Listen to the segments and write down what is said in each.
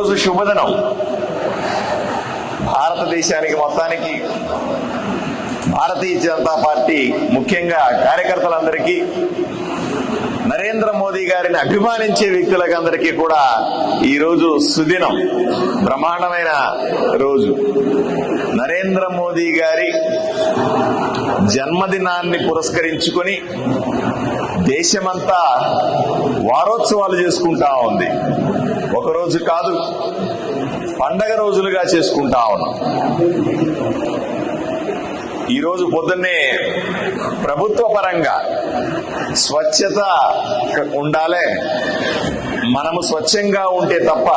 ఈరోజు శుభదినం. భారతదేశానికి మొత్తానికి భారతీయ జనతా పార్టీ ముఖ్యంగా కార్యకర్తలందరికీ నరేంద్ర మోదీ గారిని అభిమానించే వ్యక్తులకందరికీ కూడా ఈ రోజు సుదినం బ్రహ్మాండమైన రోజు. నరేంద్ర మోదీ గారి జన్మదినాన్ని పురస్కరించుకొని దేశమంతా వారోత్సవాలు చేసుకుంటా ఉంది. ఒక రోజు కాదు పండగ రోజులుగా చేసుకుంటా ఉన్నాం. ఈరోజు పొద్దున్నే ప్రభుత్వ పరంగా స్వచ్ఛత ఉండాలే. మనము స్వచ్ఛంగా ఉంటే తప్ప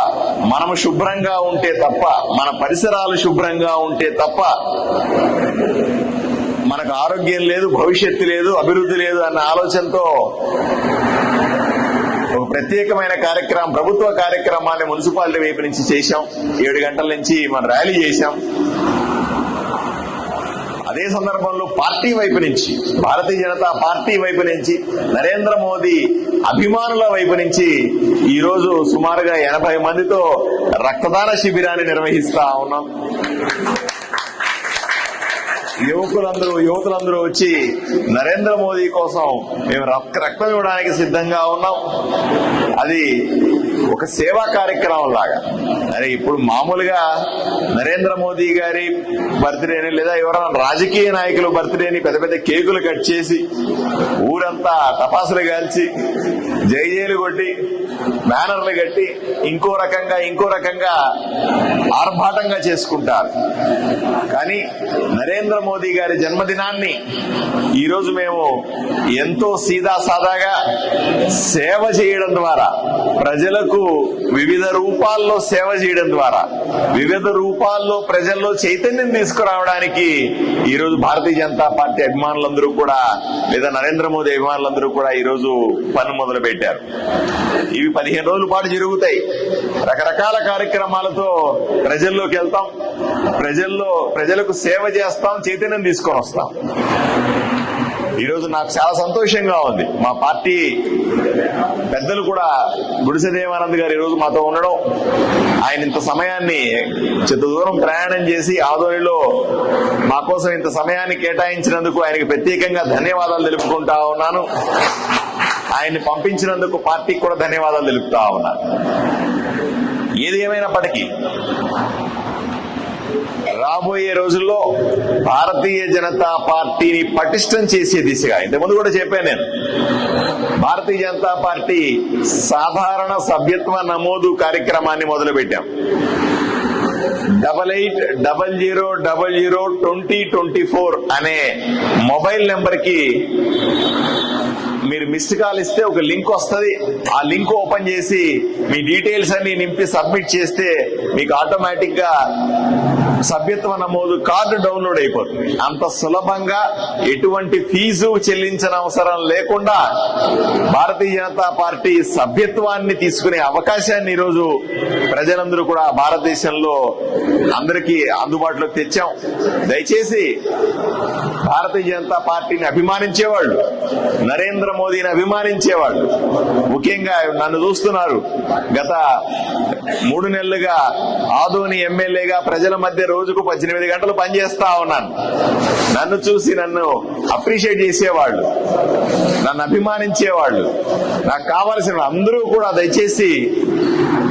మనము శుభ్రంగా ఉంటే తప్ప మన పరిసరాలు శుభ్రంగా ఉంటే తప్ప మనకు ఆరోగ్యం లేదు భవిష్యత్తు లేదు అభివృద్ధి లేదు అన్న ఆలోచనతో ప్రత్యేకమైన కార్యక్రమం ప్రభుత్వ కార్యక్రమాన్ని మున్సిపాలిటీ వైపు నుంచి చేశాం. ఏడు గంటల నుంచి మనం ర్యాలీ చేశాం. అదే సందర్భంలో పార్టీ వైపు నుంచి భారతీయ జనతా పార్టీ వైపు నుంచి నరేంద్ర మోదీ అభిమానుల వైపు నుంచి ఈ రోజు సుమారుగా ఎనభై మందితో రక్తదాన శిబిరాన్ని నిర్వహిస్తా ఉన్నాం. యువకులందరూ యువతులందరూ వచ్చి నరేంద్ర మోదీ కోసం మేము రక్త రక్తం ఇవ్వడానికి సిద్ధంగా ఉన్నాం. అది ఒక సేవా కార్యక్రమం లాగా. అరే ఇప్పుడు మామూలుగా నరేంద్ర మోదీ గారి బర్త్డేని లేదా ఎవరైనా రాజకీయ నాయకులు బర్త్డేని పెద్ద పెద్ద కేకులు కట్ చేసి ఊరంతా టపాసులు కాల్చి జైజేలు కొట్టి బ్యానర్లు కట్టి ఇంకో రకంగా ఇంకో రకంగా ఆర్భాటంగా చేసుకుంటారు. కానీ నరేంద్ర మోదీ గారి జన్మదినాన్ని ఈరోజు మేము ఎంతో సీదా సాదాగా సేవ చేయడం ద్వారా ప్రజలకు వివిధ రూపాల్లో సేవ చేయడం ద్వారా వివిధ రూపాల్లో ప్రజల్లో చైతన్యం తీసుకురావడానికి ఈ రోజు భారతీయ జనతా పార్టీ అభిమానులందరూ కూడా లేదా నరేంద్ర మోదీ అభిమానులందరూ కూడా ఈ రోజు పని మొదలు పెట్టారు. ఇవి పదిహేను రోజుల పాటు జరుగుతాయి. రకరకాల కార్యక్రమాలతో ప్రజల్లోకి వెళ్తాం. ప్రజల్లో ప్రజలకు సేవ చేస్తాం చైతన్యం తీసుకొని వస్తాం. ఈరోజు నాకు చాలా సంతోషంగా ఉంది. మా పార్టీ పెద్దలు కూడా గుడిసె దేవానంద్ గారు ఈరోజు మాతో ఉండడం. ఆయన ఇంత సమయాన్ని చిత్త దూరం ప్రయాణం చేసి ఆదోనిలో మా కోసం ఇంత సమయాన్ని కేటాయించినందుకు ఆయనకి ప్రత్యేకంగా ధన్యవాదాలు తెలుపుకుంటా ఉన్నాను. ఆయన్ని పంపించినందుకు పార్టీకి కూడా ధన్యవాదాలు తెలుపుతా ఉన్నారు ఏది ఏమైనప్పటికీ రాబోయే రోజుల్లో భారతీయ జనతా పార్టీని పటిష్టం చేసే దిశగా ఇంతకుముందు కూడా చెప్పాను నేను భారతీయ జనతా పార్టీ సాధారణ సభ్యత్వ నమోదు కార్యక్రమాన్ని మొదలుపెట్టాం. Double eight double zero double zero twenty twenty four అనే మొబైల్ నెంబర్కి మీరు మిస్డ్ కాల్ ఇస్తే ఒక లింక్ వస్తుంది. ఆ లింక్ ఓపెన్ చేసి మీ డీటెయిల్స్ అన్ని నింపి సబ్మిట్ చేస్తే మీకు ఆటోమేటిక్గా సభ్యత్వ నమోదు కార్డు డౌన్లోడ్ అయిపోతుంది. అంత సులభంగా ఎటువంటి ఫీజు చెల్లించిన అవసరం లేకుండా భారతీయ జనతా పార్టీ సభ్యత్వాన్ని తీసుకునే అవకాశాన్ని ఈరోజు ప్రజలందరూ కూడా భారతదేశంలో అందరికీ అందుబాటులోకి తెచ్చాం. దయచేసి భారతీయ జనతా పార్టీని అభిమానించేవాళ్ళు. నరేంద్ర మోదీని అభిమానించేవాళ్ళు ముఖ్యంగా నన్ను చూస్తున్నారు. గత మూడు నెలలుగా ఆదోని ఎమ్మెల్యేగా ప్రజల మధ్య రోజుకు పద్దెనిమిది గంటలు పనిచేస్తా ఉన్నాను. నన్ను చూసి నన్ను అప్రిషియేట్ చేసేవాళ్ళు. నన్ను అభిమానించేవాళ్ళు. నాకు కావలసిన అందరూ కూడా దయచేసి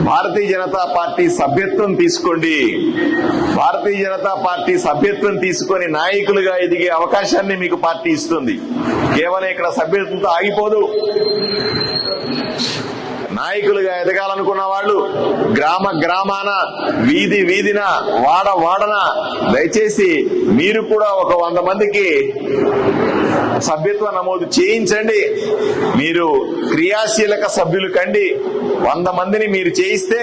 భారతీయ జనతా పార్టీ సభ్యత్వం తీసుకోండి. భారతీయ జనతా పార్టీ సభ్యత్వం తీసుకొని నాయకులుగా ఎదిగే అవకాశాన్ని మీకు పార్టీ ఇస్తుంది. కేవలం ఇక్కడ సభ్యత్వంతో ఆగిపోదు. నాయకులుగా ఎదగాలనుకున్న వాళ్ళు గ్రామ గ్రామాన వీధి వీధిన వాడ వాడన దయచేసి మీరు కూడా ఒక వంద మందికి సభ్యత్వ నమోదు చేయించండి. మీరు క్రియాశీలక సభ్యులు కండి. వంద మందిని మీరు చేయిస్తే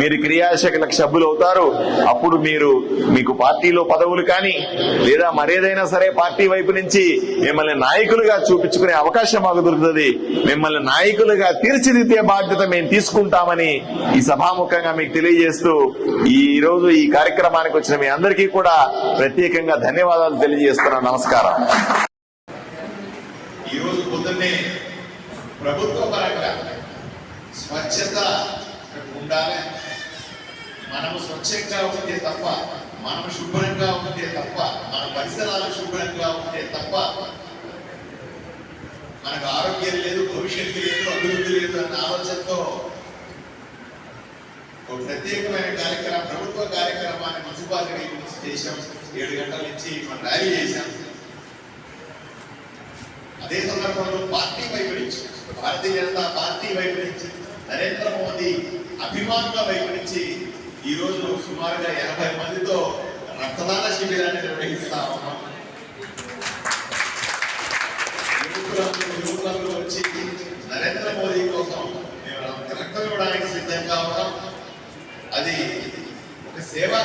మీరు క్రియాశీలక సభ్యులు అవుతారు. అప్పుడు మీరు మీకు పార్టీలో పదవులు కానీ లేదా మరేదైనా సరే పార్టీ వైపు నుంచి మిమ్మల్ని నాయకులుగా చూపించుకునే అవకాశం మాకు దొరుకుతుంది. మిమ్మల్ని నాయకులుగా తీర్చిదిద్దే బాధ్యత మేము తీసుకుంటామని ఈ సభాముఖంగా మీకు తెలియజేస్తూ ఈ రోజు ఈ కార్యక్రమానికి వచ్చిన మీ అందరికీ కూడా ప్రత్యేకంగా ధన్యవాదాలు తెలియజేస్తున్నాను. నమస్కారం ఈ రోజు పొద్దున్నే ప్రభుత్వ పరంగా స్వచ్ఛత ఉండాలి. మనము స్వచ్ఛంగా ఉంటే తప్ప మనం శుభ్రంగా ఉంటే తప్ప మన పరిసరాలు శుభ్రంగా ఉంటే తప్ప మనకు ఆరోగ్యం లేదు భవిష్యత్తు లేదు అభివృద్ధి లేదు అన్న ఆలోచనతో ఒక ప్రత్యేకమైన కార్యక్రమం ప్రభుత్వ కార్యక్రమాన్ని మున్సిపాలిటీ నుంచి చేశాం. ఏడు గంటల నుంచి మనం ర్యాలీ చేశాం. అదే సందర్భంలో పార్టీ వైపు నుంచి భారతీయ జనతా పార్టీ వైపు నుంచి నరేంద్ర మోదీ అభిమానుల వైపు నుంచి ఈ రోజు సుమారుగా ఎనభై మందితో రక్తదాన శిబిరాన్ని నిర్వహిస్తా ఉన్నాం. యువకులందరూ వచ్చి నరేంద్ర మోదీ కోసం మేము రక్తం ఇవ్వడానికి సిద్ధంగా ఉన్నాం. అది ఒక సేవా